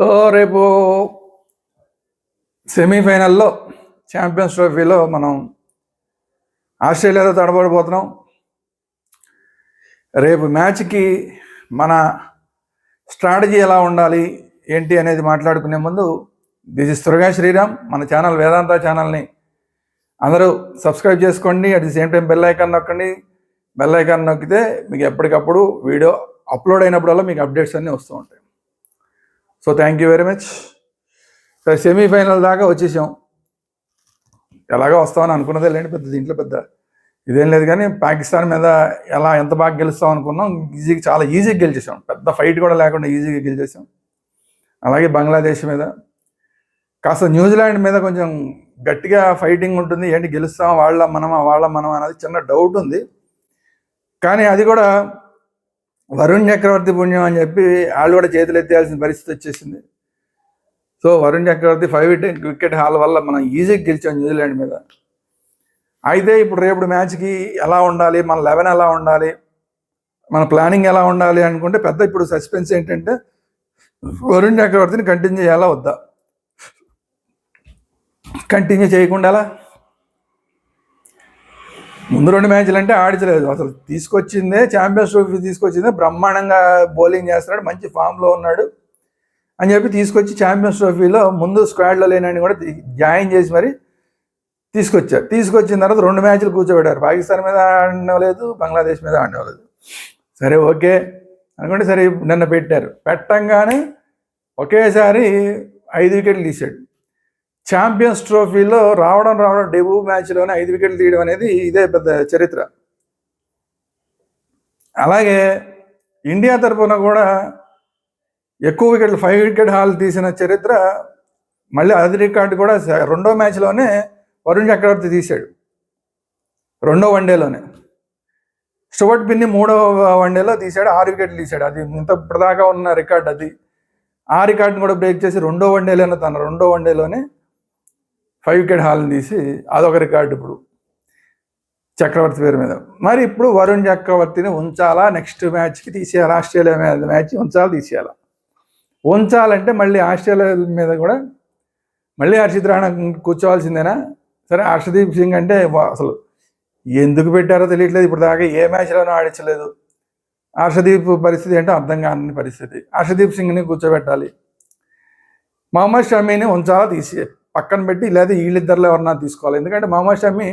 So రేపు సెమీఫైనల్లో champions ట్రోఫీలో మనం ఆస్ట్రేలియాతో తడబడిపోతున్నాం. రేపు మ్యాచ్కి మన స్ట్రాటజీ ఎలా ఉండాలి ఏంటి అనేది మాట్లాడుకునే ముందు దిస్ ఇస్ త్వరగా శ్రీరామ్. మన ఛానల్ వేదాంత ఛానల్ని అందరూ సబ్స్క్రైబ్ చేసుకోండి. At the same time bell icon నొక్కండి. బెల్ ఐకాన్ నొక్కితే మీకు ఎప్పటికప్పుడు వీడియో అప్లోడ్ అయినప్పుడల్లా మీకు అప్డేట్స్ అన్నీ వస్తూ ఉంటాయి. So thank you very much so semifinal దాకా వచ్చేసాం. ఎలాగో వస్తామని అనుకున్నదే లేండి పెద్ద దీంట్లో పెద్ద ఇదేం లేదు కానీ పాకిస్తాన్ మీద ఎలా ఎంత బాగా గెలుస్తాం అనుకున్నాం ఈజీగా చాలా ఈజీగా గెలిచేసాం. పెద్ద ఫైట్ కూడా లేకుండా ఈజీగా గెలిచేసాం. అలాగే బంగ్లాదేశ్ మీద. కాస్త న్యూజిలాండ్ మీద కొంచెం గట్టిగా ఫైటింగ్ ఉంటుంది. ఏంటి గెలుస్తాం వాళ్ళ మనమా వాళ్ళ మనమా అనేది చిన్న డౌట్ ఉంది. కానీ అది కూడా వరుణ్ చక్రవర్తి పుణ్యం అని చెప్పి వాళ్ళు కూడా చేతులు ఎత్తేయాల్సిన పరిస్థితి వచ్చేసింది. So Varun Chakravarthy five wicket haul వల్ల మనం ఈజీగా గెలిచాం న్యూజిలాండ్ మీద. అయితే ఇప్పుడు రేపు మ్యాచ్కి ఎలా ఉండాలి? మన లెవెన్ ఎలా ఉండాలి? మన ప్లానింగ్ ఎలా ఉండాలి అనుకుంటే పెద్ద ఇప్పుడు సస్పెన్స్ ఏంటంటే వరుణ్ చక్రవర్తిని కంటిన్యూ చేయాలా వద్దా? కంటిన్యూ చేయకుండా ఎలా? ముందు రెండు మ్యాచ్లు అంటే ఆడించలేదు. అసలు తీసుకొచ్చిందే ఛాంపియన్స్ ట్రోఫీ తీసుకొచ్చిందే బ్రహ్మాండంగా బౌలింగ్ చేస్తున్నాడు. మంచి ఫామ్లో ఉన్నాడు. అని చెప్పి తీసుకొచ్చి ఛాంపియన్స్ ట్రోఫీలో ముందు స్క్వాడ్లో లేనని కూడా జాయిన్ చేసి మరి తీసుకొచ్చారు. తీసుకొచ్చిన తర్వాత రెండు మ్యాచ్లు కూర్చోబెట్టారు. పాకిస్తాన్ మీద ఆడలేదు బంగ్లాదేశ్ మీద ఆడలేదు సరే ఓకే అనుకుంటే సరే నిన్న పెట్టారు. పెట్టంగానే ఒకేసారి ఐదు వికెట్లు తీసాడు ఛాంపియన్స్ ట్రోఫీలో రావడం రావడం డెబ్యూ మ్యాచ్లోనే ఐదు వికెట్లు తీయడం అనేది ఇదే పెద్ద చరిత్ర. అలాగే ఇండియా తరఫున కూడా ఎక్కువ వికెట్లు ఫైవ్ వికెట్ హాల్ తీసిన చరిత్ర మళ్ళీ అది రికార్డు కూడా రెండో మ్యాచ్లోనే వరుణ్ చక్రవర్తి తీశాడు. రెండో వన్డేలోనే స్టువర్ట్ బిన్ని మూడో వన్డేలో తీశాడు ఆరు వికెట్లు తీశాడు. అది ఇంత ఇప్పటిదాకా ఉన్న రికార్డ్ అది. ఆ రికార్డుని కూడా బ్రేక్ చేసి రెండో వన్డేలోనే తన రెండో వన్డేలోనే ఫైవ్ వికెట్ హాల్ని తీసి అదొక రికార్డు ఇప్పుడు. చక్రవర్తి పేరు మీద. మరి ఇప్పుడు వరుణ్ చక్రవర్తిని ఉంచాలా? నెక్స్ట్ మ్యాచ్కి తీసేయాలి? ఆస్ట్రేలియా మీద మ్యాచ్ ఉంచాలా? తీసేయాలా? ఉంచాలంటే మళ్ళీ ఆస్ట్రేలియా మీద కూడా మళ్ళీ హర్షిత్ రాణా కూర్చోవాల్సిందేనా? సరే హర్షదీప్ సింగ్ అంటే అసలు ఎందుకు పెట్టారో తెలియట్లేదు. ఇప్పుడు దాకా ఏ మ్యాచ్లోనూ ఆడించలేదు. హర్షదీప్ పరిస్థితి ఏంటో అర్థం కాని పరిస్థితి. హర్షదీప్ సింగ్ని కూర్చోబెట్టాలి. మహమ్మద్ షమీని ఉంచాలా? తీసేయాలి. పక్కన పెట్టి లేదా వీళ్ళిద్దరిలో ఎవరన్నా తీసుకోవాలి. ఎందుకంటే మహమ్మద్ షమీ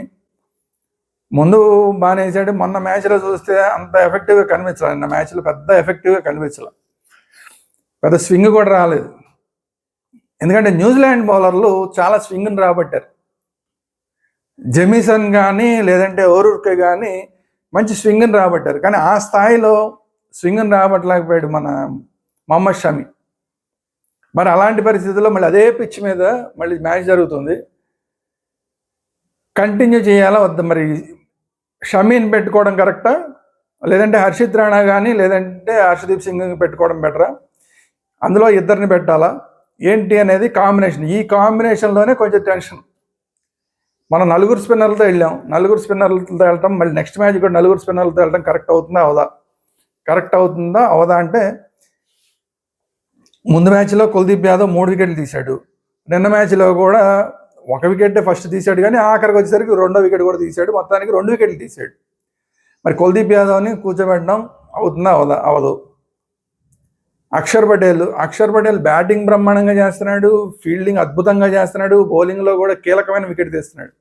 ముందు బాగానే వేసాడు మొన్న మ్యాచ్లో చూస్తే అంత ఎఫెక్టివ్గా కనిపించాలి. నిన్న మ్యాచ్లో పెద్ద ఎఫెక్టివ్గా కనిపించాలి. పెద్ద స్వింగ్ కూడా రాలేదు. ఎందుకంటే న్యూజిలాండ్ బౌలర్లు చాలా స్వింగ్ని రాబట్టారు. జెమిసన్ కానీ లేదంటే ఓరూర్కే కానీ మంచి స్వింగ్ని రాబట్టారు. కానీ ఆ స్థాయిలో స్వింగ్ని రాబట్టలేకపోయాడు మన మొహమ్మద్ షమి మరి అలాంటి పరిస్థితుల్లో మళ్ళీ అదే పిచ్ మీద మళ్ళీ మ్యాచ్ జరుగుతుంది. కంటిన్యూ చేయాలా వద్ద? మరి షమీని పెట్టుకోవడం కరెక్టా? లేదంటే హర్షిత్ రాణా కానీ లేదంటే హర్షదీప్ సింగ్ పెట్టుకోవడం బెటరా? అందులో ఇద్దరిని పెట్టాలా? ఏంటి అనేది కాంబినేషన్. ఈ కాంబినేషన్లోనే కొంచెం టెన్షన్. మనం నలుగురు స్పిన్నర్లతో వెళ్ళాం. నలుగురు స్పిన్నర్లతో వెళ్ళటం మళ్ళీ నెక్స్ట్ మ్యాచ్ కూడా నలుగురు స్పిన్నర్లతో వెళ్ళటం కరెక్ట్ అవుతుందా? అవదా? కరెక్ట్ అవుతుందా? అవదా అంటే ముందు మ్యాచ్లో కుల్దీప్ యాదవ్ మూడు వికెట్లు తీశాడు. నిన్న మ్యాచ్లో కూడా ఒక వికెట్ ఫస్ట్ తీశాడు కానీ ఆఖరికి వచ్చేసరికి రెండో వికెట్ కూడా తీశాడు. మొత్తానికి రెండు వికెట్లు తీశాడు. మరి కుల్దీప్ యాదవ్ని కూర్చోబెట్టడం అవుతుందా అవదా? అవదు. అక్షర్ పటేల్ అక్షర్ పటేల్ బ్యాటింగ్ బ్రహ్మాండంగా చేస్తున్నాడు ఫీల్డింగ్ అద్భుతంగా చేస్తున్నాడు బౌలింగ్లో కూడా కీలకమైన వికెట్ తీస్తున్నాడు.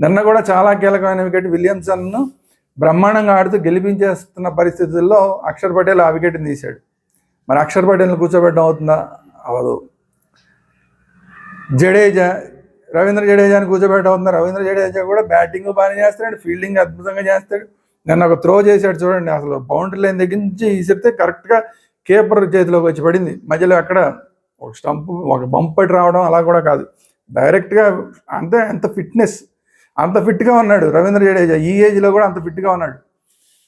నిన్న కూడా చాలా కీలకమైన వికెట్ విలియమ్సన్ను బ్రహ్మాండంగా ఆడుతూ గెలిపించేస్తున్న పరిస్థితుల్లో అక్షర్ పటేల్ ఆ వికెట్ని తీశాడు. మరి అక్షర్ పటేల్ని కూర్చోబెట్టడం అవుతుందా? అవదు జడేజా రవీంద్ర జడేజాని కూర్చోబెట్టడం అవుతుందా? రవీంద్ర జడేజా కూడా బ్యాటింగ్ బాగానే చేస్తున్నాడు ఫీల్డింగ్ అద్భుతంగా చేస్తాడు. నిన్న ఒక త్రో చేశాడు చూడండి అసలు బౌండరీ లైన్ దగ్గర నుంచి ఈసిరితే కరెక్ట్గా కీపర్ చేతిలోకి వచ్చి పడింది. మధ్యలో అక్కడ ఒక స్టంప్ ఒక బంపటి రావడం అలా కూడా కాదు. డైరెక్ట్గా అంతే అంత ఫిట్నెస్ అంత ఫిట్గా ఉన్నాడు రవీంద్ర జడేజా. ఈ ఏజ్లో కూడా అంత ఫిట్గా ఉన్నాడు.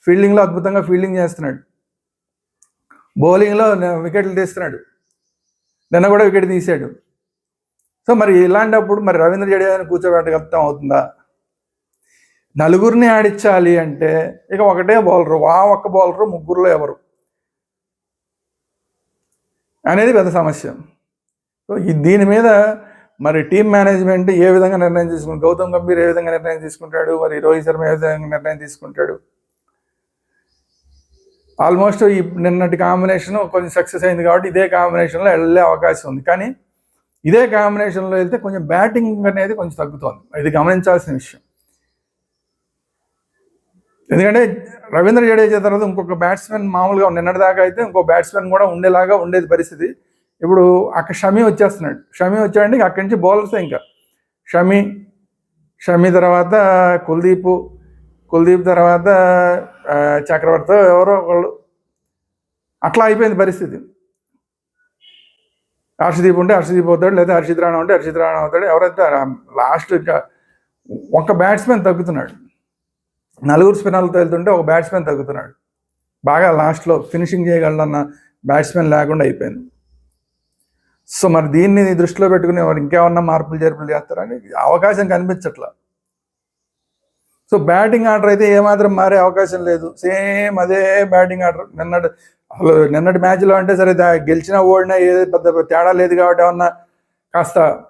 ఫీల్డింగ్లో అద్భుతంగా ఫీల్డింగ్ చేస్తున్నాడు. బౌలింగ్లో వికెట్లు తీస్తున్నాడు. నిన్న కూడా వికెట్ తీశాడు సో మరి ఇలాంటప్పుడు మరి రవీంద్ర జడేజాని కూర్చోబెట్టగలుగుతాం అవుతుందా? నలుగురిని ఆడించాలి అంటే ఇక ఒకటే బౌలరు ఆ ఒక్క బౌలరు ముగ్గురులో ఎవరు? అనేది పెద్ద సమస్య. సో ఈ దీని మీద మరి టీం మేనేజ్మెంట్ ఏ విధంగా నిర్ణయం తీసుకుంటాడు గౌతమ్ గంభీర్ ఏ విధంగా నిర్ణయం తీసుకుంటాడు? మరి రోహిత్ శర్మ ఏ విధంగా నిర్ణయం తీసుకుంటాడు? ఆల్మోస్ట్ ఈ నిన్నటి కాంబినేషన్ కొంచెం సక్సెస్ అయింది కాబట్టి ఇదే కాంబినేషన్లో వెళ్ళే అవకాశం ఉంది. కానీ ఇదే కాంబినేషన్లో వెళ్తే కొంచెం బ్యాటింగ్ అనేది కొంచెం తగ్గుతోంది. ఇది గమనించాల్సిన విషయం. ఎందుకంటే రవీంద్ర జడేజా తర్వాత ఇంకొక బ్యాట్స్మెన్ మామూలుగా నిన్నటి దాకా అయితే ఇంకో బ్యాట్స్మెన్ కూడా ఉండేలాగా ఉండేది పరిస్థితి. ఇప్పుడు అక్కడ షమి వచ్చేస్తున్నాడు. షమీ వచ్చాడంటే అక్కడి నుంచి బౌలర్స్ ఇంకా. షమి షమీ తర్వాత కుల్దీప్ కుల్దీప్ తర్వాత చక్రవర్తి ఎవరో ఒకళ్ళు. అట్లా అయిపోయింది పరిస్థితి. హర్షదీప్ ఉంటే హర్షదీప్ అవుతాడు లేదా హర్షిత్ రాణా ఉంటే హర్షిత్ రాణా అవుతాడు. ఎవరైతే లాస్ట్ ఒక బ్యాట్స్మెన్ తగ్గుతున్నాడు. నలుగురు స్పిన్నర్లతో వెళ్తుంటే ఒక బ్యాట్స్మెన్ తగ్గుతున్నాడు. బాగా లాస్ట్లో ఫినిషింగ్ చేయగలన్న బ్యాట్స్మెన్ లేకుండా అయిపోయింది. సో మరి దీన్ని దృష్టిలో పెట్టుకుని ఇంకేమన్నా మార్పులు చేర్పులు చేస్తారని అవకాశం కనిపించట్లా. సో బ్యాటింగ్ ఆర్డర్ అయితే ఏమాత్రం మారే అవకాశం లేదు. సేమ్ అదే బ్యాటింగ్ ఆర్డర్. నిన్నటి అసలు నిన్నటి మ్యాచ్లో అంటే సరే దా- గెలిచినా ఓడినా ఏది పెద్ద తేడా లేదు కాబట్టి ఏమన్నా కాస్త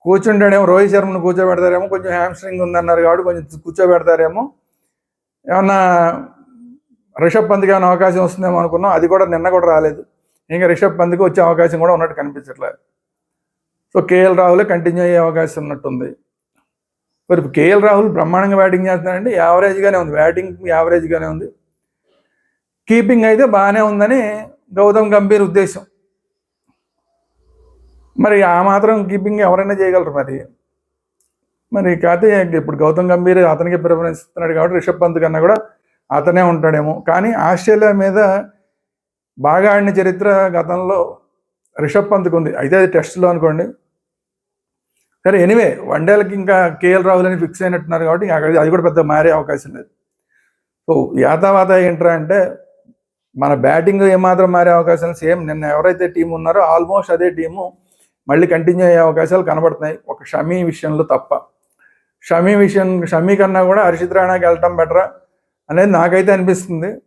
కూర్చుంటాడేమో రోహిత్ శర్మను కూర్చోబెడతారేమో కొంచెం హ్యామ్స్ట్రింగ్ ఉందన్నారు కాబట్టి కొంచెం కూర్చోబెడతారేమో. ఏమన్నా రిషబ్ పంత్కి ఏమైనా అవకాశం వస్తుందేమో అనుకున్నాం. అది కూడా నిన్న కూడా రాలేదు. ఇంకా రిషబ్ పంత్కి వచ్చే అవకాశం కూడా ఉన్నట్టు కనిపించట్లేదు. సో కేఎల్ రాహులే కంటిన్యూ అయ్యే అవకాశం ఉన్నట్టుంది. మరి కేఎల్ రాహుల్ బ్రహ్మాండంగా బ్యాటింగ్ చేస్తున్నాడంటే యావరేజ్గానే ఉంది. బ్యాటింగ్ యావరేజ్గానే ఉంది. కీపింగ్ అయితే బాగానే ఉందని గౌతమ్ గంభీర్ ఉద్దేశం. మరి ఆ మాత్రం కీపింగ్ ఎవరైనా చేయగలరు మరి? మరి కాకపోతే ఇప్పుడు గౌతమ్ గంభీర్ అతనికి ప్రిఫరెన్స్ ఇస్తున్నాడు కాబట్టి రిషబ్ పంత్ కన్నా కూడా అతనే ఉంటాడేమో. కానీ ఆస్ట్రేలియా మీద బాగా ఆడిన చరిత్ర గతంలో రిషబ్ పంత్కు ఉంది. అయితే అది టెస్ట్లో అనుకోండి. సరే ఎనివే వన్డేలకి ఇంకా కేఎల్ రాహుల్ అని ఫిక్స్ అయినట్టున్నారు కాబట్టి అక్కడ అది కూడా పెద్ద మారే అవకాశం లేదు. సో యాతావాత ఏంట్రా అంటే మన బ్యాటింగ్ ఏమాత్రం మారే అవకాశం సేమ్ నిన్న ఎవరైతే టీం ఉన్నారో ఆల్మోస్ట్ అదే టీము మళ్ళీ కంటిన్యూ అయ్యే అవకాశాలు కనబడుతున్నాయి. ఒక షమీ విషయంలో తప్ప. షమీ విషయం షమీ కన్నా కూడా హర్షిత్ రాణాకి వెళ్ళటం బెటరా అనేది నాకైతే అనిపిస్తుంది.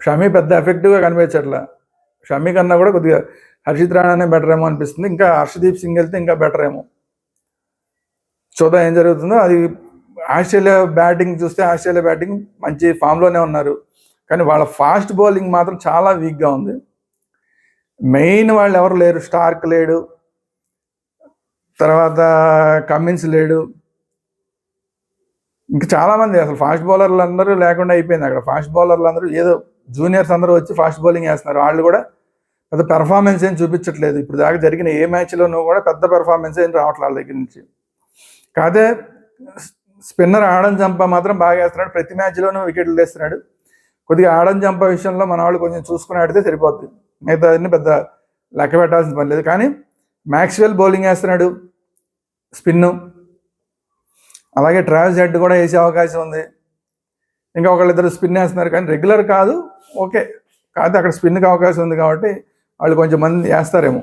షమీ పెద్ద ఎఫెక్టివ్గా కనిపించట్లా. షమీ కన్నా కూడా కొద్దిగా హర్షిత్ రాణానే బెటర్ ఏమో అనిపిస్తుంది. ఇంకా హర్షదీప్ సింగ్ వెళ్తే ఇంకా బెటర్ ఏమో. చూద్దాం ఏం జరుగుతుందో అది ఆస్ట్రేలియా బ్యాటింగ్ చూస్తే ఆస్ట్రేలియా బ్యాటింగ్ మంచి ఫామ్లోనే ఉన్నారు. కానీ వాళ్ళ ఫాస్ట్ బౌలింగ్ మాత్రం చాలా వీక్గా ఉంది. మెయిన్ వాళ్ళు ఎవరు లేరు స్టార్క్ లేడు తర్వాత కమ్మిన్స్ లేడు. ఇంకా చాలామంది అసలు ఫాస్ట్ బౌలర్లు అందరూ లేకుండా అయిపోయింది అక్కడ. ఫాస్ట్ బౌలర్లు అందరూ ఏదో జూనియర్స్ అందరూ వచ్చి ఫాస్ట్ బౌలింగ్ వేస్తున్నారు. వాళ్ళు కూడా పెద్ద పెర్ఫార్మెన్స్ ఏం చూపించట్లేదు. ఇప్పుడు దాకా జరిగిన ఏ మ్యాచ్లోనూ కూడా పెద్ద పెర్ఫార్మెన్స్ ఏం రావట్లేదు వాళ్ళ దగ్గర నుంచి. కాదే స్పిన్నర్ ఆడం చంప మాత్రం బాగా వేస్తున్నాడు. ప్రతి మ్యాచ్లోనూ వికెట్లు తెస్తున్నాడు. కొద్దిగా ఆడం చంప విషయంలో మన వాళ్ళు కొంచెం చూసుకుని ఆడితే సరిపోద్ది. మిగతా అన్ని పెద్ద లెక్క పెట్టాల్సిన పని లేదు. కానీ మ్యాక్స్వెల్ బౌలింగ్ వేస్తున్నాడు. స్పిన్ను. అలాగే ట్రావెల్స్ హెడ్ కూడా వేసే అవకాశం ఉంది. ఇంకా ఒకళ్ళిద్దరు స్పిన్ వేస్తున్నారు. కానీ రెగ్యులర్ కాదు. ఓకే. కాదు అక్కడ స్పిన్కి అవకాశం ఉంది కాబట్టి వాళ్ళు కొంచెం మంది వేస్తారేమో.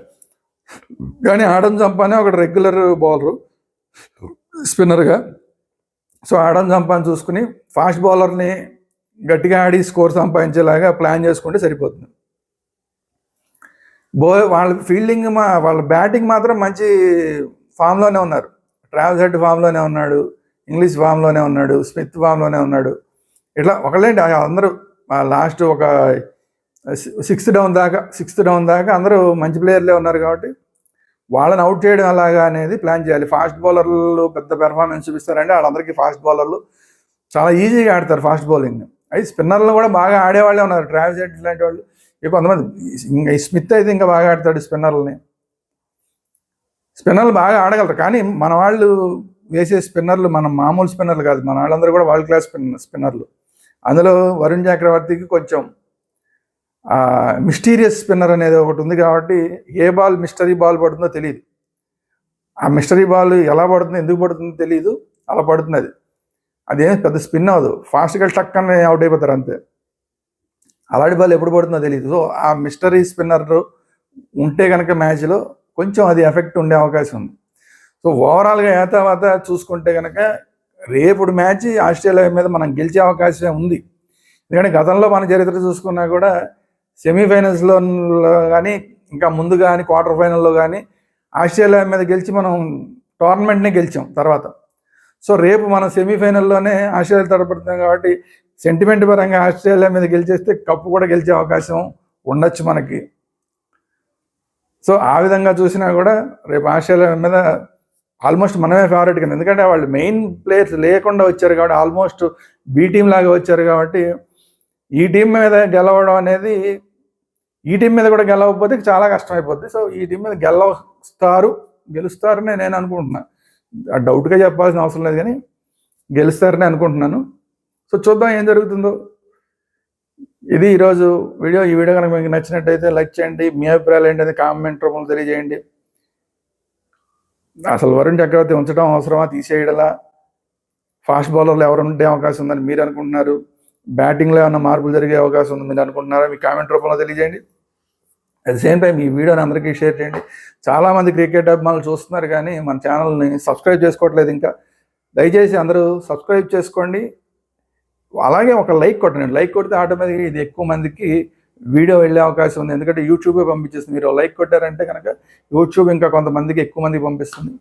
కానీ ఆడం చంపనే ఒక రెగ్యులర్ బౌలరు. స్పిన్నర్గా. సో ఆడం సంపాదన చూసుకుని ఫాస్ట్ బౌలర్ని గట్టిగా ఆడి స్కోర్ సంపాదించేలాగా ప్లాన్ చేసుకుంటే సరిపోతుంది. బో వాళ్ళ ఫీల్డింగ్ మా వాళ్ళ బ్యాటింగ్ మాత్రం మంచి ఫామ్లోనే ఉన్నారు. ట్రావెల్ హెడ్ ఫామ్లోనే ఉన్నాడు ఇంగ్లీష్ ఫామ్లోనే ఉన్నాడు స్మిత్ ఫామ్లోనే ఉన్నాడు. ఇట్లా ఒకళ్ళేంటి అందరూ లాస్ట్ ఒక సిక్స్త్ డౌన్ దాకా సిక్స్త్ డౌన్ దాకా అందరూ మంచి ప్లేయర్లే ఉన్నారు కాబట్టి వాళ్ళని అవుట్ చేయడం అలాగా అనేది ప్లాన్ చేయాలి. ఫాస్ట్ బౌలర్లు పెద్ద పెర్ఫార్మెన్స్ చూపిస్తారంటే వాళ్ళందరికీ ఫాస్ట్ బౌలర్లు చాలా ఈజీగా ఆడతారు ఫాస్ట్ బౌలింగ్ అయితే స్పిన్నర్లు కూడా బాగా ఆడేవాళ్ళే ఉన్నారు. ట్రావెల్స్ హెడ్ లాంటి వాళ్ళు. ఇక కొంతమంది ఇంకా స్మిత్ అయితే ఇంకా బాగా ఆడతాడు స్పిన్నర్లని స్పిన్నర్లు బాగా ఆడగలరు. కానీ మన వాళ్ళు వేసే స్పిన్నర్లు మన మామూలు స్పిన్నర్లు కాదు. మన వాళ్ళందరూ కూడా వరల్డ్ క్లాస్ స్పిన్నర్లు అందులో వరుణ్ చక్రవర్తికి కొంచెం మిస్టీరియస్ స్పిన్నర్ అనేది ఒకటి ఉంది కాబట్టి ఏ బాల్ మిస్టరీ బాల్ పడుతుందో తెలియదు ఆ మిస్టరీ బాల్ ఎలా పడుతుందో ఎందుకు పడుతుందో తెలియదు అలా పడుతుంది అది. అదేం పెద్ద స్పిన్ అవ్వదు. ఫాస్ట్గా టక్ అని అవుట్ అయిపోతారు అంతే. అలాంటి బాల్ ఎప్పుడు పడుతుందో తెలియదు సో ఆ మిస్టరీ స్పిన్నర్ ఉంటే కనుక మ్యాచ్లో కొంచెం అది ఎఫెక్ట్ ఉండే అవకాశం ఉంది. సో ఓవరాల్గా ఏతావాత తర్వాత చూసుకుంటే కనుక రేపుడు మ్యాచ్ ఆస్ట్రేలియా మీద మనం గెలిచే అవకాశం ఉంది. ఎందుకంటే గతంలో మన చరిత్ర చూసుకున్నా కూడా సెమీఫైనల్స్లో కానీ ఇంకా ముందు కానీ క్వార్టర్ ఫైనల్లో కానీ ఆస్ట్రేలియా మీద గెలిచి మనం టోర్నమెంట్ని గెలిచాం తర్వాత. సో రేపు మనం సెమీఫైనల్లోనే ఆస్ట్రేలియా తడపడుతున్నాం కాబట్టి సెంటిమెంట్ పరంగా ఆస్ట్రేలియా మీద గెలిచేస్తే కప్పు కూడా గెలిచే అవకాశం ఉండొచ్చు మనకి. సో ఆ విధంగా చూసినా కూడా రేపు ఆస్ట్రేలియా మీద ఆల్మోస్ట్ మనమే ఫేవరెట్ కింద. ఎందుకంటే వాళ్ళు మెయిన్ ప్లేయర్స్ లేకుండా వచ్చారు కాబట్టి ఆల్మోస్ట్ బీ టీమ్ లాగా వచ్చారు కాబట్టి ఈ టీం మీద గెలవడం అనేది ఈ టీం మీద కూడా గెలవకపోతే చాలా కష్టం సో ఈ టీం మీద గెలవస్తారు. గెలుస్తారనే నేను అనుకుంటున్నా. ఆ డౌట్గా చెప్పాల్సిన అవసరం లేదు కానీ గెలుస్తారని అనుకుంటున్నాను. సో చూద్దాం ఏం జరుగుతుందో. ఇది ఈరోజు వీడియో. ఈ వీడియో కనుక మీకు నచ్చినట్టయితే లైక్ చేయండి. మీ అభిప్రాయాలు ఏంటంటే కామెంట్ రూపంలో తెలియజేయండి. అసలు వరుణ్ చక్రవర్తి ఉంచడం అవసరమా? తీసేయడలా? ఫాస్ట్ బౌలర్లు ఎవరు ఉండే అవకాశం ఉందని మీరు అనుకుంటున్నారు? బ్యాటింగ్లో ఏమైనా మార్పులు జరిగే అవకాశం ఉంది మీరు అనుకుంటున్నారా? మీ కామెంట్ రూపంలో తెలియజేయండి. అట్ సేమ్ టైం ఈ వీడియోని అందరికీ షేర్ చేయండి. చాలామంది క్రికెట్ అభిమానులు చూస్తున్నారు కానీ మన ఛానల్ని సబ్స్క్రైబ్ చేసుకోవట్లేదు ఇంకా. దయచేసి అందరూ సబ్స్క్రైబ్ చేసుకోండి. అలాగే ఒక లైక్ కొట్టండి. లైక్ కొడితే ఆటోమేటిక్గా ఇది ఎక్కువ మందికి వీడియో వెళ్ళే అవకాశం ఉంది. ఎందుకంటే యూట్యూబే పంపించేస్తుంది మీరు లైక్ కొట్టారంటే కనుక యూట్యూబ్ ఇంకా కొంతమందికి ఎక్కువ మందికి పంపిస్తుంది.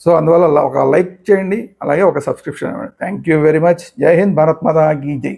సో అందువల్ల ఒక లైక్ చేయండి అలాగే ఒక సబ్స్క్రిప్షన్ ఇవ్వండి. థ్యాంక్ యూ వెరీ మచ్ జై హింద్ భారత్ మాతా గీ జై